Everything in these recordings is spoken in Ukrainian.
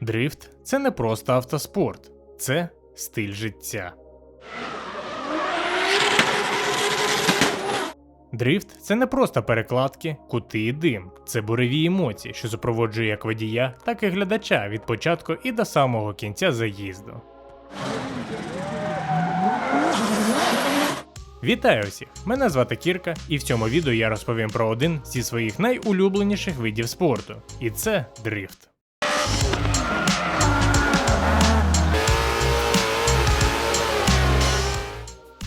Дрифт це не просто автоспорт, це стиль життя. Дрифт це не просто перекладки, кути і дим, це буреві емоції, що супроводжує як водія, так і глядача від початку і до самого кінця заїзду. Вітаю всіх! Мене звати Кірка, і в цьому відео я розповім про один зі своїх найулюбленіших видів спорту, і це дрифт.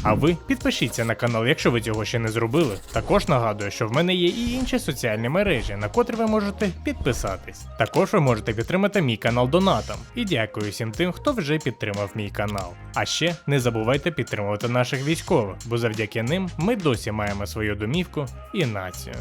А ви підпишіться на канал, якщо ви цього ще не зробили. Також нагадую, що в мене є і інші соціальні мережі, на котрі ви можете підписатись. Також ви можете підтримати мій канал донатом. І дякую всім тим, хто вже підтримав мій канал. А ще не забувайте підтримувати наших військових, бо завдяки ним ми досі маємо свою домівку і націю.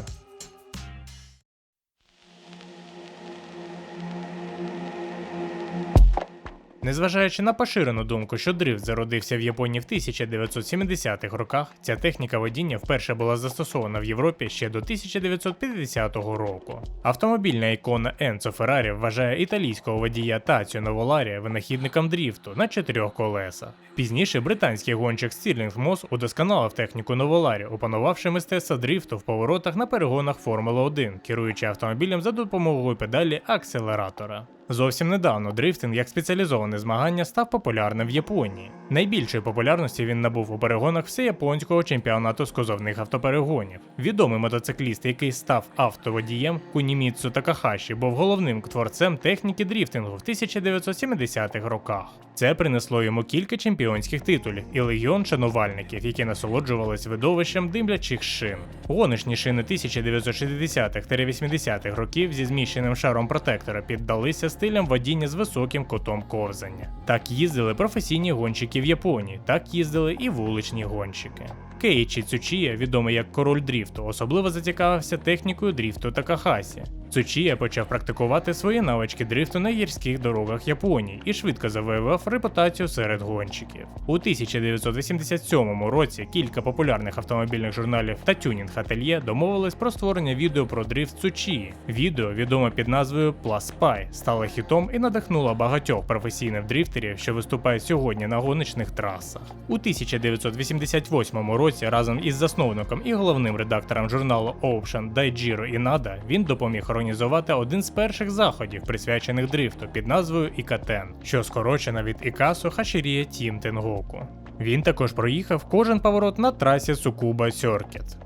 Незважаючи на поширену думку, що дрифт зародився в Японії в 1970-х роках, ця техніка водіння вперше була застосована в Європі ще до 1950 року. Автомобільна ікона Енцо Феррарі вважає італійського водія Таціо Новоларі винахідником дріфту на чотирьох колесах. Пізніше британський гонщик Стірлінг Мос удосконалив техніку Новоларі, опанувавши мистецтво дрифту в поворотах на перегонах Формули 1, керуючи автомобілем за допомогою педалі акселератора. Зовсім недавно дрифтинг як спеціалізоване змагання став популярним в Японії. Найбільшої популярності він набув у перегонах всеяпонського чемпіонату з козовних автоперегонів. Відомий мотоцикліст, який став автоводієм Куніміцу Такахаші, був головним творцем техніки дрифтингу в 1970-х роках. Це принесло йому кілька чемпіонських титулів і легіон шанувальників, які насолоджувались видовищем димлячих шин. Гоночні шини 1960-80-х років зі зміщеним шаром протектора піддалися стилям водіння з високим котом ковзання. Так їздили професійні гонщики в Японії, так їздили і вуличні гонщики. Кейчі Цючія, відомий як король дріфту, особливо зацікавився технікою дріфту Такахасі. Цучія почав практикувати свої навички дрифту на гірських дорогах Японії і швидко завоював репутацію серед гонщиків. У 1987 році кілька популярних автомобільних журналів та тюнінг ательє домовились про створення відео про дрифт Цучії. Відео, відоме під назвою Plus Spy, стало хітом і надихнуло багатьох професійних дрифтерів, що виступають сьогодні на гоночних трасах. У 1988 році разом із засновником і головним редактором журналу Ocean Дайджіро Інада він допоміг організувати один з перших заходів, присвячених дрифту під назвою Ікатен, що скорочена від Ікасу Хашірія Тім Тенгоку. Він також проїхав кожен поворот на трасі Сукуба Сьоркет.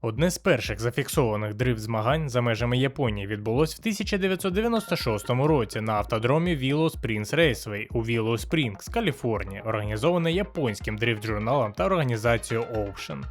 Одне з перших зафіксованих дрифт змагань за межами Японії відбулось в 1996 році на автодромі Willow Springs Raceway у Willow Springs, Каліфорнія, організоване японським дрифт-журналом та організацією Ocean.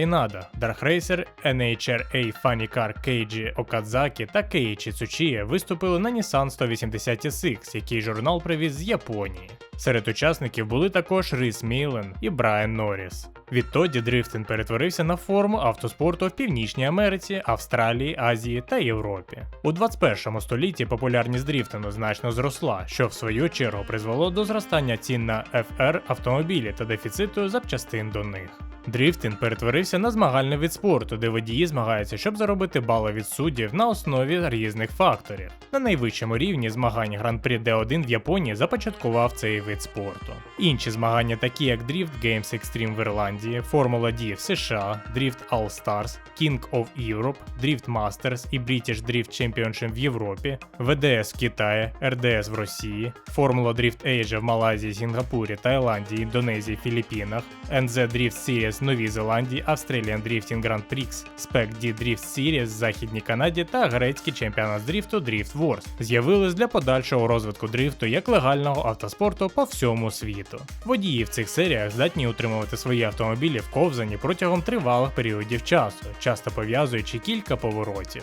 Інада, Dark Racer, NHRA Funny Car Кейджі Окадзакі та Кейчі Цучія виступили на Nissan 180 SX, який журнал привіз з Японії. Серед учасників були також Ріс Мілен і Брайан Норріс. Відтоді дрифтинг перетворився на форму автоспорту в Північній Америці, Австралії, Азії та Європі. У 21 столітті популярність дріфтингу значно зросла, що в свою чергу призвело до зростання цін на FR автомобілі та дефіциту запчастин до них. Дрифтинг перетворився на змагальний від спорту, де водії змагаються, щоб заробити бали від суддів на основі різних факторів. На найвищому рівні змагань Гран-прі D1 в Японії започаткував цей вид спорту. Інші змагання, такі як Drift Games Extreme в Ірландії, Формула D в США, Drift All Stars, King of Europe, Drift Masters і British Drift Championship в Європі, ВДС в Китаї, РДС в Росії, Формула Drift Asia в Малайзії, Сінгапурі, Таїланді, Індонезії, Філіппінах, NZ Drift Series в Новій Зеландії, Australian Drifting Grand Prix, Spec D Drift Series в Західній Канаді та грецький чемпіонат з дрифту Drift Wars з'явились для подальшого розвитку дрифту як легального автоспорту по всьому світу. Водії в цих серіях здатні утримувати свої автомобілі в ковзані протягом тривалих періодів часу, часто пов'язуючи кілька поворотів.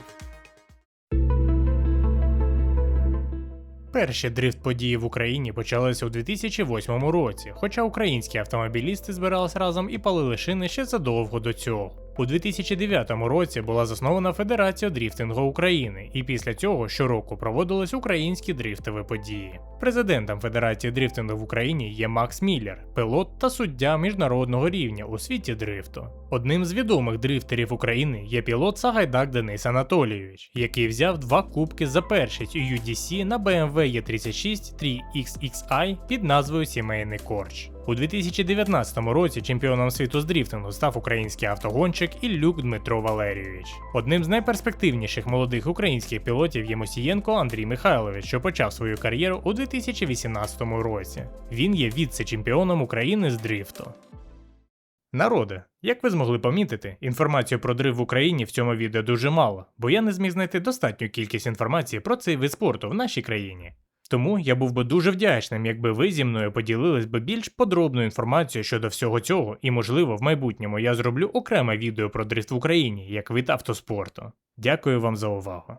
Перші дрифт-події в Україні почалися у 2008 році, хоча українські автомобілісти збирались разом і палили шини ще задовго до цього. У 2009 році була заснована Федерація дріфтингу України, і після цього щороку проводились українські дрифтові події. Президентом Федерації дрифтингу в Україні є Макс Міллер, пілот та суддя міжнародного рівня у світі дрифту. Одним з відомих дрифтерів України є пілот Сагайдак Денис Анатолійович, який взяв два кубки за першість у UDC на BMW E36 3XXI під назвою Сімейний Корч. У 2019 році чемпіоном світу з дріфтингу став український автогонщик Іллюк Дмитро Валерійович. Одним з найперспективніших молодих українських пілотів є Мосієнко Андрій Михайлович, що почав свою кар'єру у 2018 році. Він є віце-чемпіоном України з дрифту. Народе, як ви змогли помітити, інформацію про дрифт в Україні в цьому відео дуже мало, бо я не зміг знайти достатню кількість інформації про цей вид спорту в нашій країні. Тому я був би дуже вдячним, якби ви зі мною поділились би більш подробною інформацією щодо всього цього, і, можливо, в майбутньому я зроблю окреме відео про дрифт в Україні як вид автоспорту. Дякую вам за увагу.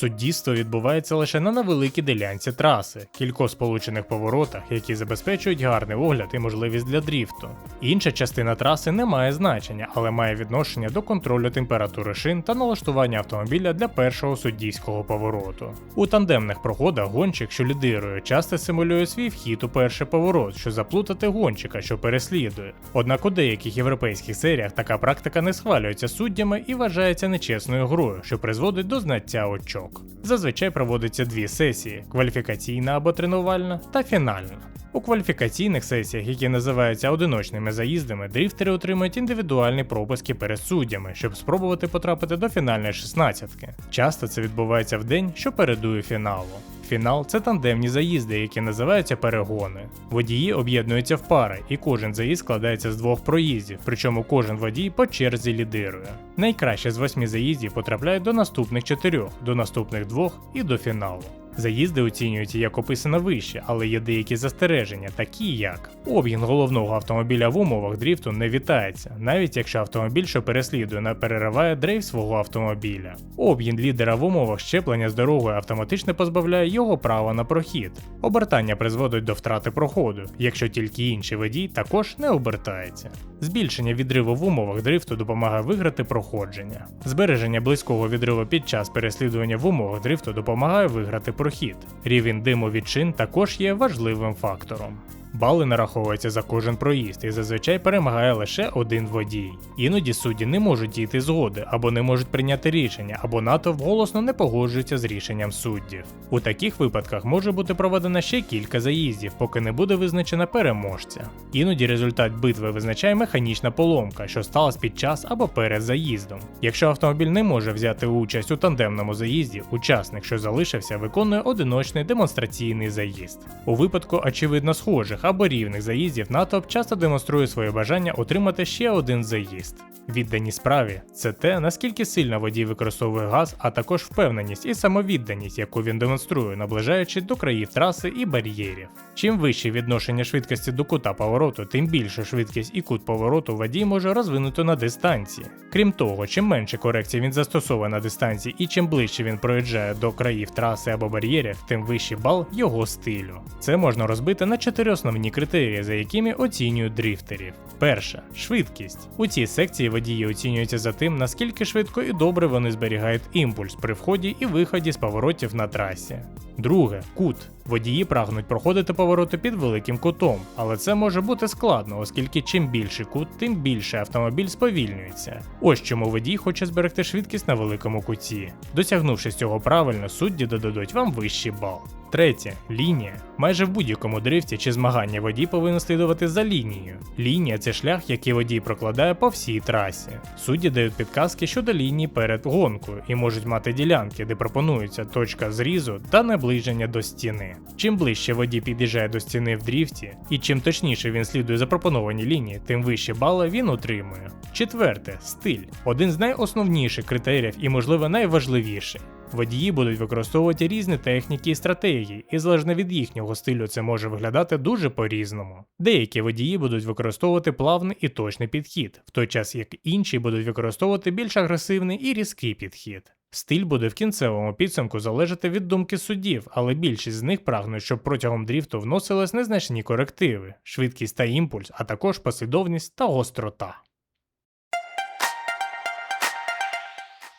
Суддівство відбувається лише на невеликій ділянці траси, кількох сполучених поворотах, які забезпечують гарний огляд і можливість для дріфту. Інша частина траси не має значення, але має відношення до контролю температури шин та налаштування автомобіля для першого суддівського повороту. У тандемних проходах гонщик, що лідирує, часто симулює свій вхід у перший поворот, щоб заплутати гонщика, що переслідує. Однак у деяких європейських серіях така практика не схвалюється суддями і вважається нечесною грою, що призводить до знаття очок. Зазвичай проводиться дві сесії: кваліфікаційна або тренувальна та фінальна. У кваліфікаційних сесіях, які називаються одиночними заїздами, дріфтери отримують індивідуальні пропуски перед суддями, щоб спробувати потрапити до фінальної шістнадцятки. Часто це відбувається в день, що передує фіналу. Фінал це тандемні заїзди, які називаються перегони. Водії об'єднуються в пари, і кожен заїзд складається з двох проїздів, причому кожен водій по черзі лідирує. Найкраще з восьми заїздів потрапляють до наступних чотирьох, до наступних двох і до фіналу. Заїзди оцінюються як описано вище, але є деякі застереження, такі як обгін головного автомобіля в умовах дріфту не вітається, навіть якщо автомобіль, що переслідує, не перериває дрейф свого автомобіля. Обгін лідера в умовах щеплення з дорогою автоматично позбавляє його права на прохід. Обертання призводить до втрати проходу, якщо тільки інший водій також не обертається. Збільшення відриву в умовах дрифту допомагає виграти проходження. Збереження близького відриву під час переслідування в умовах дрифту допомагає виграти прохід. Рівень диму від шин також є важливим фактором. Бали нараховуються за кожен проїзд і зазвичай перемагає лише один водій. Іноді судді не можуть дійти згоди або не можуть прийняти рішення, або натовп голосно не погоджується з рішенням суддів. У таких випадках може бути проведено ще кілька заїздів, поки не буде визначена переможця. Іноді результат битви визначає механічна поломка, що сталася під час або перед заїздом. Якщо автомобіль не може взяти участь у тандемному заїзді, учасник, що залишився, виконує одиночний демонстраційний заїзд. У випадку очевидно схожих або рівних заїздів натовп часто демонструє своє бажання отримати ще один заїзд. Відданість справі це те, наскільки сильно водій використовує газ, а також впевненість і самовідданість, яку він демонструє, наближаючи до країв траси і бар'єрів. Чим вище відношення швидкості до кута повороту, тим більшу швидкість і кут повороту водій може розвинути на дистанції. Крім того, чим менше корекцій він застосовує на дистанції і чим ближче він проїжджає до країв траси або бар'єрів, тим вищий бал його стилю. Це можна розбити на чотири основні критерії, за якими оцінюють дрифтерів. Перша швидкість. У цій секції водії оцінюються за тим, наскільки швидко і добре вони зберігають імпульс при вході і виході з поворотів на трасі. Друге кут. Водії прагнуть проходити повороти під великим кутом, але це може бути складно, оскільки чим більший кут, тим більше автомобіль сповільнюється. Ось чому водій хоче зберегти швидкість на великому куті. Досягнувши цього правильно, судді додадуть вам вищий бал. Третє лінія. Майже в будь-якому дрифті чи змаганні водій повинен слідувати за лінією. Лінія це шлях, який водій прокладає по всій трасі. Судді дають підказки щодо лінії перед гонкою і можуть мати ділянки, де пропонується точка зрізу та наближення до стіни. Чим ближче водій під'їжджає до стіни в дріфті, і чим точніше він слідує запропонованій лінії, тим вищі бали він отримує. Четверте стиль один з найосновніших критеріїв і, можливо, найважливіший. Водії будуть використовувати різні техніки і стратегії, і залежно від їхнього стилю це може виглядати дуже по-різному. Деякі водії будуть використовувати плавний і точний підхід, в той час як інші будуть використовувати більш агресивний і різкий підхід. Стиль буде в кінцевому підсумку залежати від думки суддів, але більшість з них прагнуть, щоб протягом дріфту вносились незначні корективи, швидкість та імпульс, а також послідовність та гострота.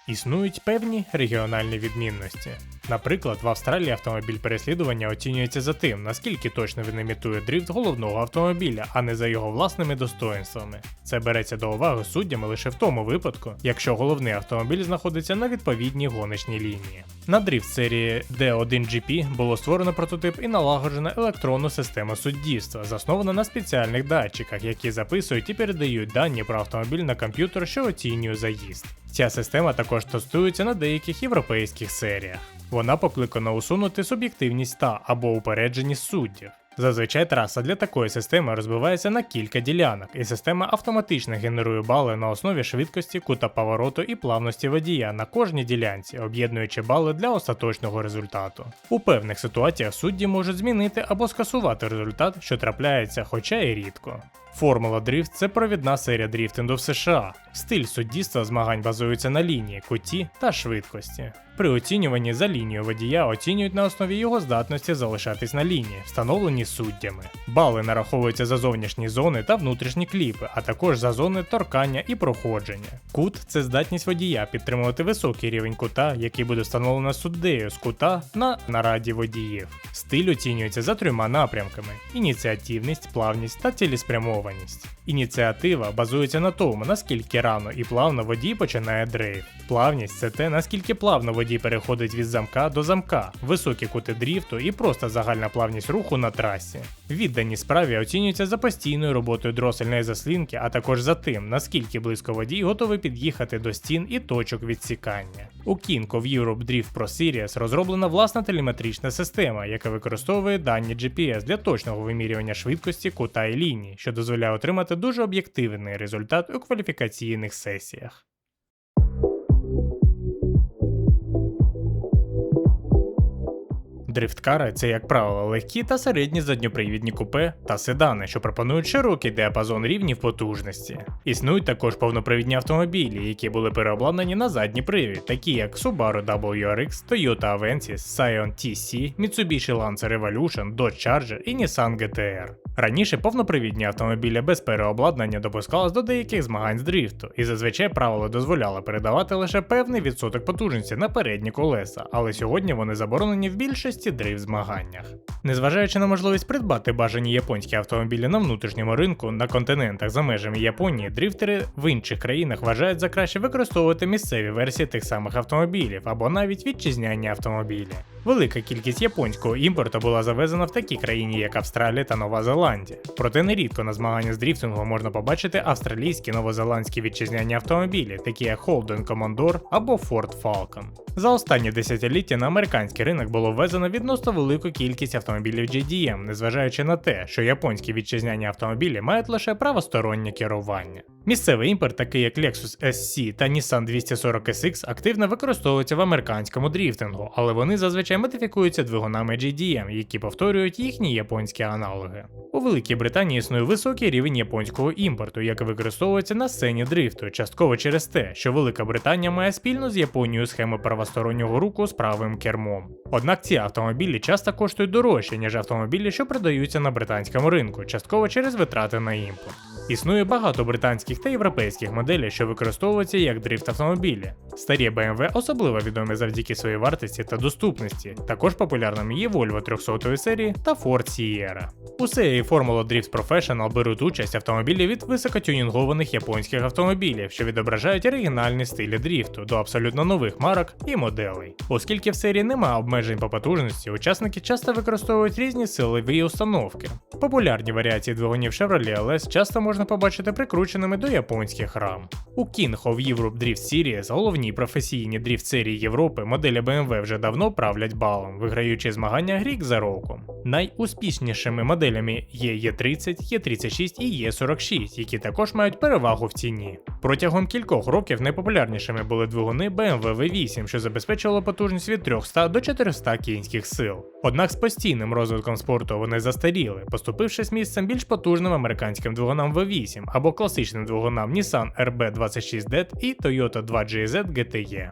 Існують певні регіональні відмінності. Наприклад, в Австралії автомобіль переслідування оцінюється за тим, наскільки точно він імітує дрифт головного автомобіля, а не за його власними достоинствами. Це береться до уваги суддями лише в тому випадку, якщо головний автомобіль знаходиться на відповідній гоночній лінії. На дрифт серії D1GP було створено прототип і налагоджена електронну систему суддівства, заснована на спеціальних датчиках, які записують і передають дані про автомобіль на комп'ютер, що оцінює заїзд. Ця система також тестується на деяких європейських серіях. Вона покликана усунути суб'єктивність та або упередженість суддів. Зазвичай траса для такої системи розбивається на кілька ділянок, і система автоматично генерує бали на основі швидкості, кута повороту і плавності водія на кожній ділянці, об'єднуючи бали для остаточного результату. У певних ситуаціях судді можуть змінити або скасувати результат, що трапляється, хоча і рідко. Формула дрифт це провідна серія дріфтингу в США. Стиль суддівства змагань базується на лінії, куті та швидкості. При оцінюванні за лінією водія оцінюють на основі його здатності залишатись на лінії, встановлені суддями. Бали нараховуються за зовнішні зони та внутрішні кліпи, а також за зони торкання і проходження. Кут це здатність водія підтримувати високий рівень кута, який буде встановлено суддею з кута на нараді водіїв. Стиль оцінюється за трьома напрямками: ініціативність, плавність та цілеспрямованість. Ініціатива базується на тому, наскільки рано і плавно водій починає дрейф. Плавність це те, наскільки плавно водій переходить від замка до замка, високі кути дріфту і просто загальна плавність руху на трасі. Віддані справі оцінюються за постійною роботою дросельної заслінки, а також за тим, наскільки близько водій готовий під'їхати до стін і точок відсікання. У King of Europe Drift Pro Series розроблена власна телеметрична система, яка використовує дані GPS для точного вимірювання швидкості кута і лінії, що дозволяє отримати дуже об'єктивний результат у кваліфікаційних сесіях. Дрифткари це, як правило, легкі та середні задньопривідні купе та седани, що пропонують широкий діапазон рівнів потужності. Існують також повнопривідні автомобілі, які були переобладнані на задній привід, такі як Subaru WRX, Toyota Avensis, Scion TC, Mitsubishi Lancer Evolution, Dodge Charger і Nissan GTR. Раніше повнопривідні автомобілі без переобладнання допускались до деяких змагань з дрифту, і зазвичай правило дозволяло передавати лише певний відсоток потужності на передні колеса, але сьогодні вони заборонені в більшості дрифт змаганнях. Незважаючи на можливість придбати бажані японські автомобілі на внутрішньому ринку на континентах за межами Японії, дрифтери в інших країнах вважають за краще використовувати місцеві версії тих самих автомобілів або навіть вітчизняні автомобілі. Велика кількість японського імпорту була завезена в такі країни, як Австралія та Нова Зеландія. Проте нерідко на змагання з дріфтингу можна побачити австралійські новозеландські вітчизняні автомобілі, такі як Holden Commodore або Ford Falcon. За останні десятиліття на американський ринок було ввезено відносно велику кількість автомобілів GDM, незважаючи на те, що японські вітчизняні автомобілі мають лише правостороннє керування. Місцевий імпорт, такий як Lexus SC та Nissan 240 SX, активно використовуються в американському дріфтингу, але вони зазвичай модифікуються двигунами GDM, які повторюють їхні японські аналоги. У Великій Британії існує високий рівень японського імпорту, який використовується на сцені дрифту, частково через те, що Велика Британія має спільно з Японією схему правостороннього руху з правим кермом. Однак ці автомобілі часто коштують дорожче, ніж автомобілі, що продаються на британському ринку, частково через витрати на імпорт. Існує багато британських та європейських моделей, що використовуються як дрифт автомобілі. Старі BMW особливо відомі завдяки своїй вартості та доступності. Також популярними є Volvo 300 серії та Ford Sierra. У серії Formula Drift Professional беруть участь автомобілі від високотюнінгованих японських автомобілів, що відображають оригінальні стилі дріфту до абсолютно нових марок і моделей. Оскільки в серії немає обмежень по потужності, учасники часто використовують різні силові установки. Популярні варіації двигунів Chevrolet LS часто можна побачити прикрученими до японських рам. У King of Europe Drift Series, головній професійній дріфт серії Європи, моделі BMW вже давно правлять балом, виграючи змагання рік за роком. Найуспішнішими моделями є Є30, Є36 і Є46, які також мають перевагу в ціні. Протягом кількох років найпопулярнішими були двигуни BMW V8, що забезпечувало потужність від 300 до 400 кінських сил. Однак з постійним розвитком спорту вони застаріли, поступившись місцем більш потужним американським двигунам V8 або класичним двигунам Nissan RB26D і Toyota 2GZ GTE.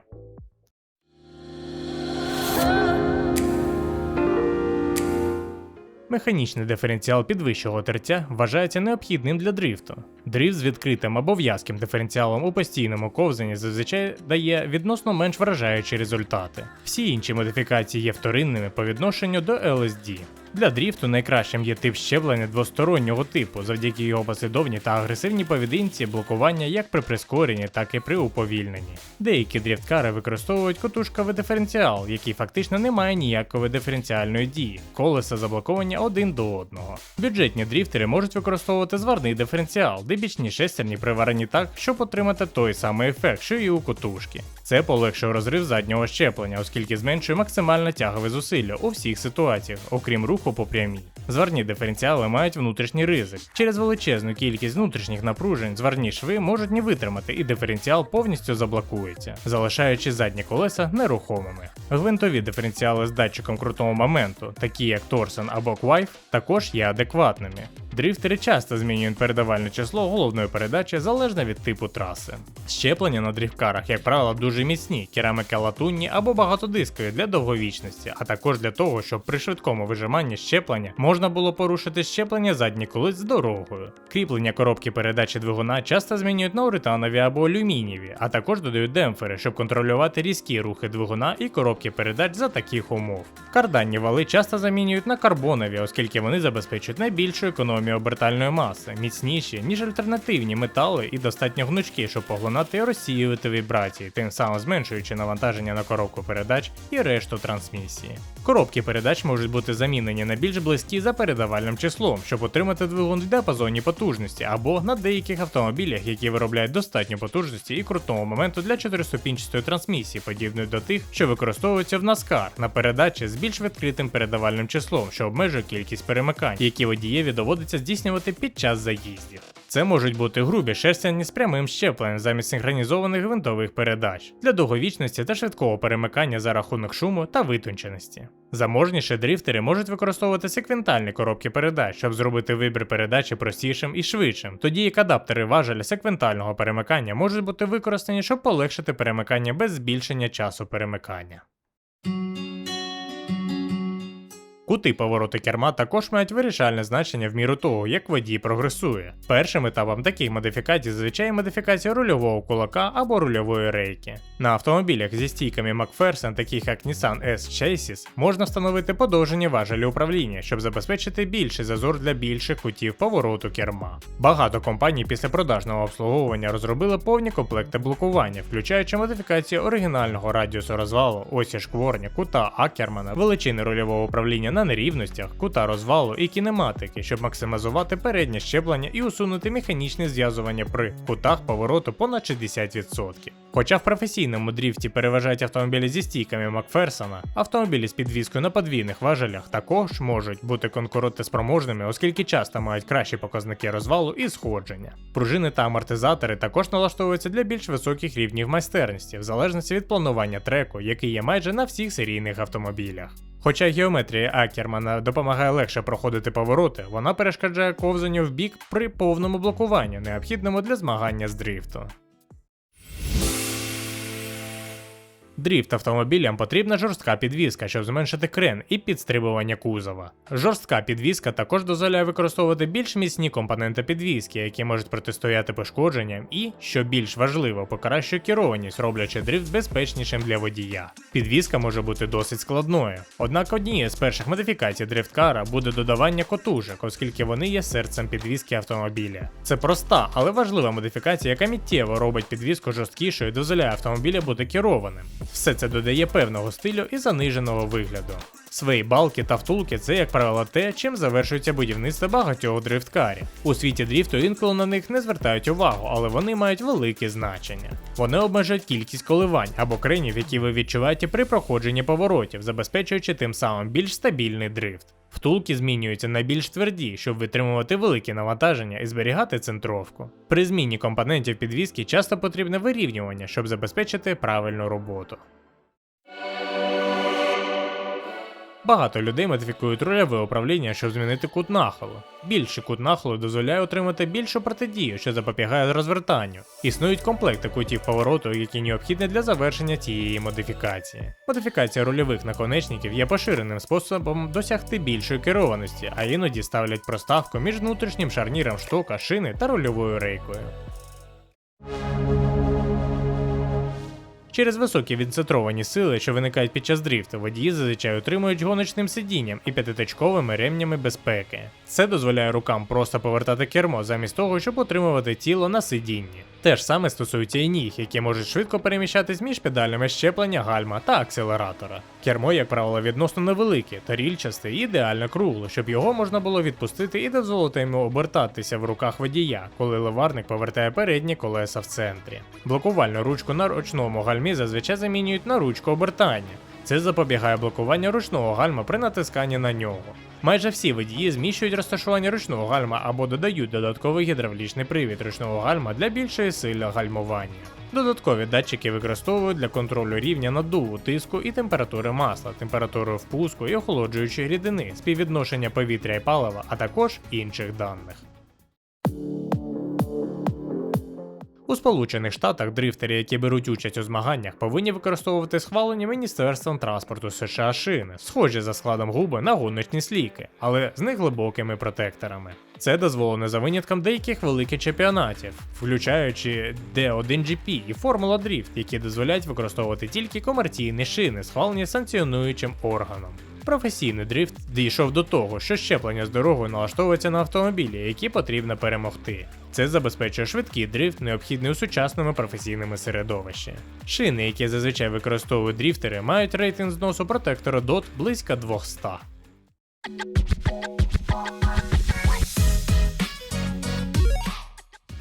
Механічний диференціал підвищого терця вважається необхідним для дрифту. Дрифт з відкритим або в'язким диференціалом у постійному ковзанні зазвичай дає відносно менш вражаючі результати. Всі інші модифікації є вторинними по відношенню до LSD. Для дріфту найкращим є тип щеплення двостороннього типу, завдяки його послідовній та агресивній поведінці блокування як при прискоренні, так і при уповільненні. Деякі дріфткари використовують котушковий диференціал, який фактично не має ніякої диференціальної дії, колеса заблоковані один до одного. Бюджетні дріфтери можуть використовувати зварний диференціал, де бічні шестерні приварені так, щоб отримати той самий ефект, що і у котушки. Це полегшує розрив заднього щеплення, оскільки зменшує максимальне тягове зусилля у всіх ситуаціях, окрім руху по прямій. Зварні диференціали мають внутрішній ризик. Через величезну кількість внутрішніх напружень зварні шви можуть не витримати, і диференціал повністю заблокується, залишаючи задні колеса нерухомими. Гвинтові диференціали з датчиком крутого моменту, такі як Торсен або Квайф, також є адекватними. Дрифтери часто змінюють передавальне число головної передачі залежно від типу траси. Щеплення на дрифткарах, як правило, дуже міцні, керамики латунні або багатодискові для довговічності, а також для того, щоб при швидкому вижиманні щеплення можна було порушити щеплення задніх колець з дорогою. Кріплення коробки передачі двигуна часто змінюють на уританові або алюмінієві, а також додають демпфери, щоб контролювати різкі рухи двигуна і коробки передач за таких умов. Карданні вали часто замінюють на карбонові, оскільки вони забезпечують найбільшу економію обертальної маси, міцніші, ніж альтернативні метали і достатньо гнучкі, щоб поглинати і розсіювати вібрації, тим самим зменшуючи навантаження на коробку передач і решту трансмісії. Коробки передач можуть бути замінені на більш близькі за передавальним числом, щоб отримати двигун в діапазоні потужності, або на деяких автомобілях, які виробляють достатньо потужності і крутого моменту для чотириступінчастої трансмісії, подібної до тих, що використовуються в NASCAR на передачі з більш відкритим передавальним числом, що обмежує кількість перемикань, які водієві доводиться здійснювати під час заїздів. Це можуть бути грубі шерстяні з прямим щепленням замість синхронізованих гвинтових передач для довговічності та швидкого перемикання за рахунок шуму та витонченості. Заможніші дрифтери можуть використовувати секвентальні коробки передач, щоб зробити вибір передачі простішим і швидшим, тоді як адаптери важеля секвентального перемикання можуть бути використані, щоб полегшити перемикання без збільшення часу перемикання. Кути повороту керма також мають вирішальне значення в міру того, як водій прогресує. Першим етапом таких модифікацій зазвичай модифікація рульового кулака або рульової рейки. На автомобілях зі стійками McPherson, таких як Nissan S Chassis, можна встановити подовжені важелі управління, щоб забезпечити більший зазор для більших кутів повороту керма. Багато компаній після продажного обслуговування розробили повні комплекти блокування, включаючи модифікацію оригінального радіусу розвалу, осі шкворня, кута Акермана, величини рульового управління на нерівностях, кута розвалу і кінематики, щоб максимізувати переднє щеплення і усунути механічне зв'язування при кутах повороту понад 60%. Хоча в професійному дріфті переважають автомобілі зі стійками Макферсона, автомобілі з підвіскою на подвійних важелях також можуть бути конкурентоспроможними, оскільки часто мають кращі показники розвалу і сходження. Пружини та амортизатори також налаштовуються для більш високих рівнів майстерності, в залежності від планування треку, який є майже на всіх серійних автомобілях. Хоча геометрія Акермана допомагає легше проходити повороти, вона перешкоджає ковзанню в бік при повному блокуванні, необхідному для змагання з дрифту. Дріфт автомобілям потрібна жорстка підвізка, щоб зменшити крен і підстрибування кузова. Жорстка підвізка також дозволяє використовувати більш міцні компоненти підвізки, які можуть протистояти пошкодженням і, що більш важливо, покращує керованість, роблячи дрифт безпечнішим для водія. Підвізка може бути досить складною. Однак однією з перших модифікацій дрифткара буде додавання котушок, оскільки вони є серцем підвізки автомобіля. Це проста, але важлива модифікація, яка миттєво робить підвізку жорсткішою і дозволяє автомобіля бути керованим. Все це додає певного стилю і заниженого вигляду. Свої балки та втулки це, як правило, те, чим завершується будівництво багатьох дрифткарів. У світі дріфту інколи на них не звертають увагу, але вони мають велике значення. Вони обмежують кількість коливань або кренів, які ви відчуваєте при проходженні поворотів, забезпечуючи тим самим більш стабільний дрифт. Втулки змінюються на більш тверді, щоб витримувати великі навантаження і зберігати центровку. При зміні компонентів підвіски часто потрібне вирівнювання, щоб забезпечити правильну роботу. Багато людей модифікують рульове управління, щоб змінити кут нахилу. Більший кут нахилу дозволяє отримати більшу протидію, що запобігає розвертанню. Існують комплекти кутів повороту, які необхідні для завершення цієї модифікації. Модифікація рульових наконечників є поширеним способом досягти більшої керованості, а іноді ставлять проставку між внутрішнім шарніром штока, шини та рульовою рейкою. Через високі відцентровані сили, що виникають під час дрифту, водії зазвичай отримують гоночним сидінням і п'ятитачковими ремнями безпеки. Це дозволяє рукам просто повертати кермо замість того, щоб утримувати тіло на сидінні. Те ж саме стосується і ніг, які можуть швидко переміщатись між педалями щеплення, гальма та акселератора. Кермо, як правило, відносно невелике, та рільчасте і ідеально кругле, щоб його можна було відпустити і дозволити йому обертатися в руках водія, коли леварник повертає передні колеса в центрі. Блокувальну ручку на ручному гальмі зазвичай замінюють на ручку обертання. Це запобігає блокуванню ручного гальма при натисканні на нього. Майже всі водії зміщують розташування ручного гальма або додають додатковий гідравлічний привід ручного гальма для більшої сили гальмування. Додаткові датчики використовують для контролю рівня наддуву, тиску і температури масла, температури впуску і охолоджуючої рідини, співвідношення повітря і палива, а також інших даних. У Сполучених Штатах дрифтери, які беруть участь у змаганнях, повинні використовувати схвалені Міністерством транспорту США шини, схожі за складом губи на гоночні сліки, але з неглибокими протекторами. Це дозволено за винятком деяких великих чемпіонатів, включаючи D1GP і Формула Дріфт, які дозволяють використовувати тільки комерційні шини, схвалені санкціонуючим органом. Професійний дрифт дійшов до того, що щеплення з дорогою налаштовується на автомобілі, які потрібно перемогти. Це забезпечує швидкий дрифт, необхідний у сучасному професійному середовищі. Шини, які зазвичай використовують дріфтери, мають рейтинг зносу протектора DOT близько 200.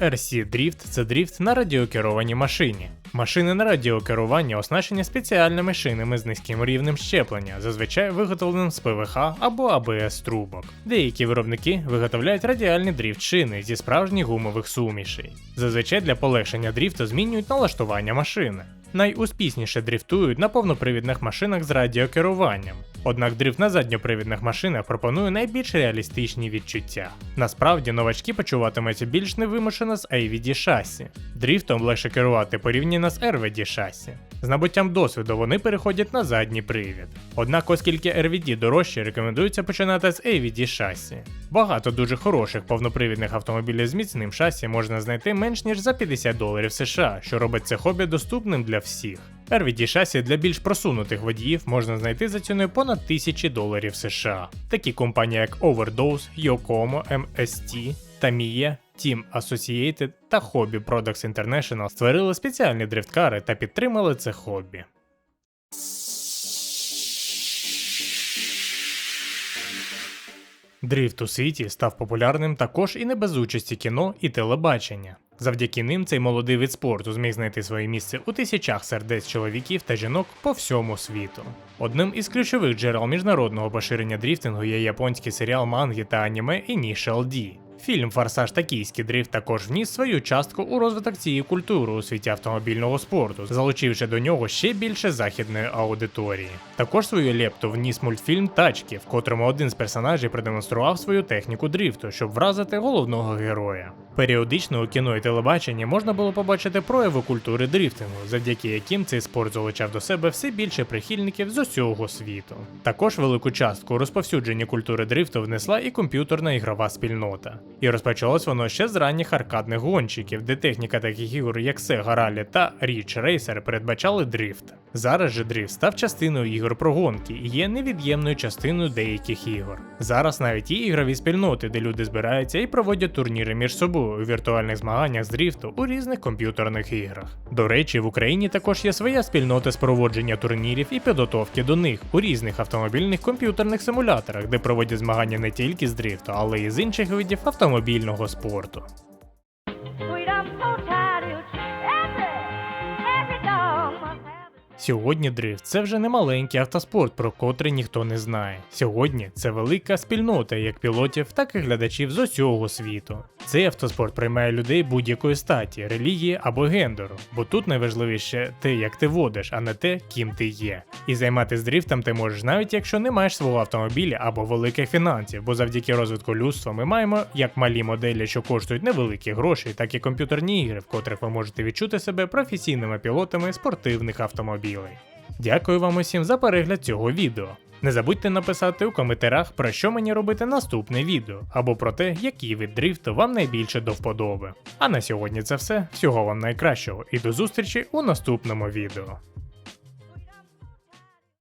RC Drift – це дріфт на радіокерованій машині. Машини на радіокерування оснащені спеціальними шинами з низьким рівнем щеплення, зазвичай виготовленим з ПВХ або АБС трубок. Деякі виробники виготовляють радіальні дріфт шини зі справжніх гумових сумішей. Зазвичай для полегшення дріфту змінюють налаштування машини. Найуспішніше дріфтують на повнопривідних машинах з радіокеруванням. Однак дрифт на задньопривідних машинах пропонує найбільш реалістичні відчуття. Насправді новачки почуватимуться більш невимушено з AVD шасі. Дрифтом легше керувати порівняно з RVD шасі. З набуттям досвіду вони переходять на задній привід. Однак, оскільки RVD дорожче, рекомендується починати з AVD шасі. Багато дуже хороших повнопривідних автомобілів з міцним шасі можна знайти менш ніж за 50 доларів США, що робить це хобі доступним для всіх. RVD шасі для більш просунутих водіїв можна знайти за ціною понад 1000 доларів США. Такі компанії, як Overdose, Yokomo, MST, Tamiya, Team Associated та Hobby Products International створили спеціальні дрифткари та підтримали це хобі. Дрифт у світі став популярним також і не без участі кіно і телебачення. Завдяки ним цей молодий вид спорту зміг знайти своє місце у тисячах сердець чоловіків та жінок по всьому світу. Одним із ключових джерел міжнародного поширення дріфтингу є японський серіал манги та аніме Initial D. Фільм Форсаж Токійський дрифт також вніс свою частку у розвиток цієї культури у світі автомобільного спорту, залучивши до нього ще більше західної аудиторії. Також свою лепту вніс мультфільм Тачки, в котрому один з персонажів продемонстрував свою техніку дрифту, щоб вразити головного героя. Періодично у кіно і телебаченні можна було побачити прояви культури дрифтингу, завдяки яким цей спорт залучав до себе все більше прихильників з усього світу. Також велику частку у розповсюдженні культури дрифту внесла і комп'ютерна ігрова спільнота. І розпочалось воно ще з ранніх аркадних гонщиків, де техніка таких ігор, як Sega Rally та Ridge Racer передбачали дрифт. Зараз же дрифт став частиною ігор про гонки і є невід'ємною частиною деяких ігор. Зараз навіть є ігрові спільноти, де люди збираються і проводять турніри між собою у віртуальних змаганнях з дрифту у різних комп'ютерних іграх. До речі, в Україні також є своя спільнота з проводження турнірів і підготовки до них у різних автомобільних комп'ютерних симуляторах, де проводять змагання не тільки з дрифту, але й з інших видів автомобільного спорту. Сьогодні дрифт це вже не маленький автоспорт, про котрий ніхто не знає. Сьогодні це велика спільнота як пілотів, так і глядачів з усього світу. Цей автоспорт приймає людей будь-якої статі, релігії або гендеру, бо тут найважливіше те, як ти водиш, а не те, ким ти є. І займатися дрифтом ти можеш навіть якщо не маєш свого автомобіля або великих фінансів, бо завдяки розвитку людства ми маємо як малі моделі, що коштують невеликі гроші, так і комп'ютерні ігри, в котрих ви можете відчути себе професійними пілотами спортивних автомобілей. Дякую вам усім за перегляд цього відео. Не забудьте написати у коментарях, про що мені робити наступне відео, або про те, який вид дрифту вам найбільше до вподоби. А на сьогодні це все. Всього вам найкращого і до зустрічі у наступному відео.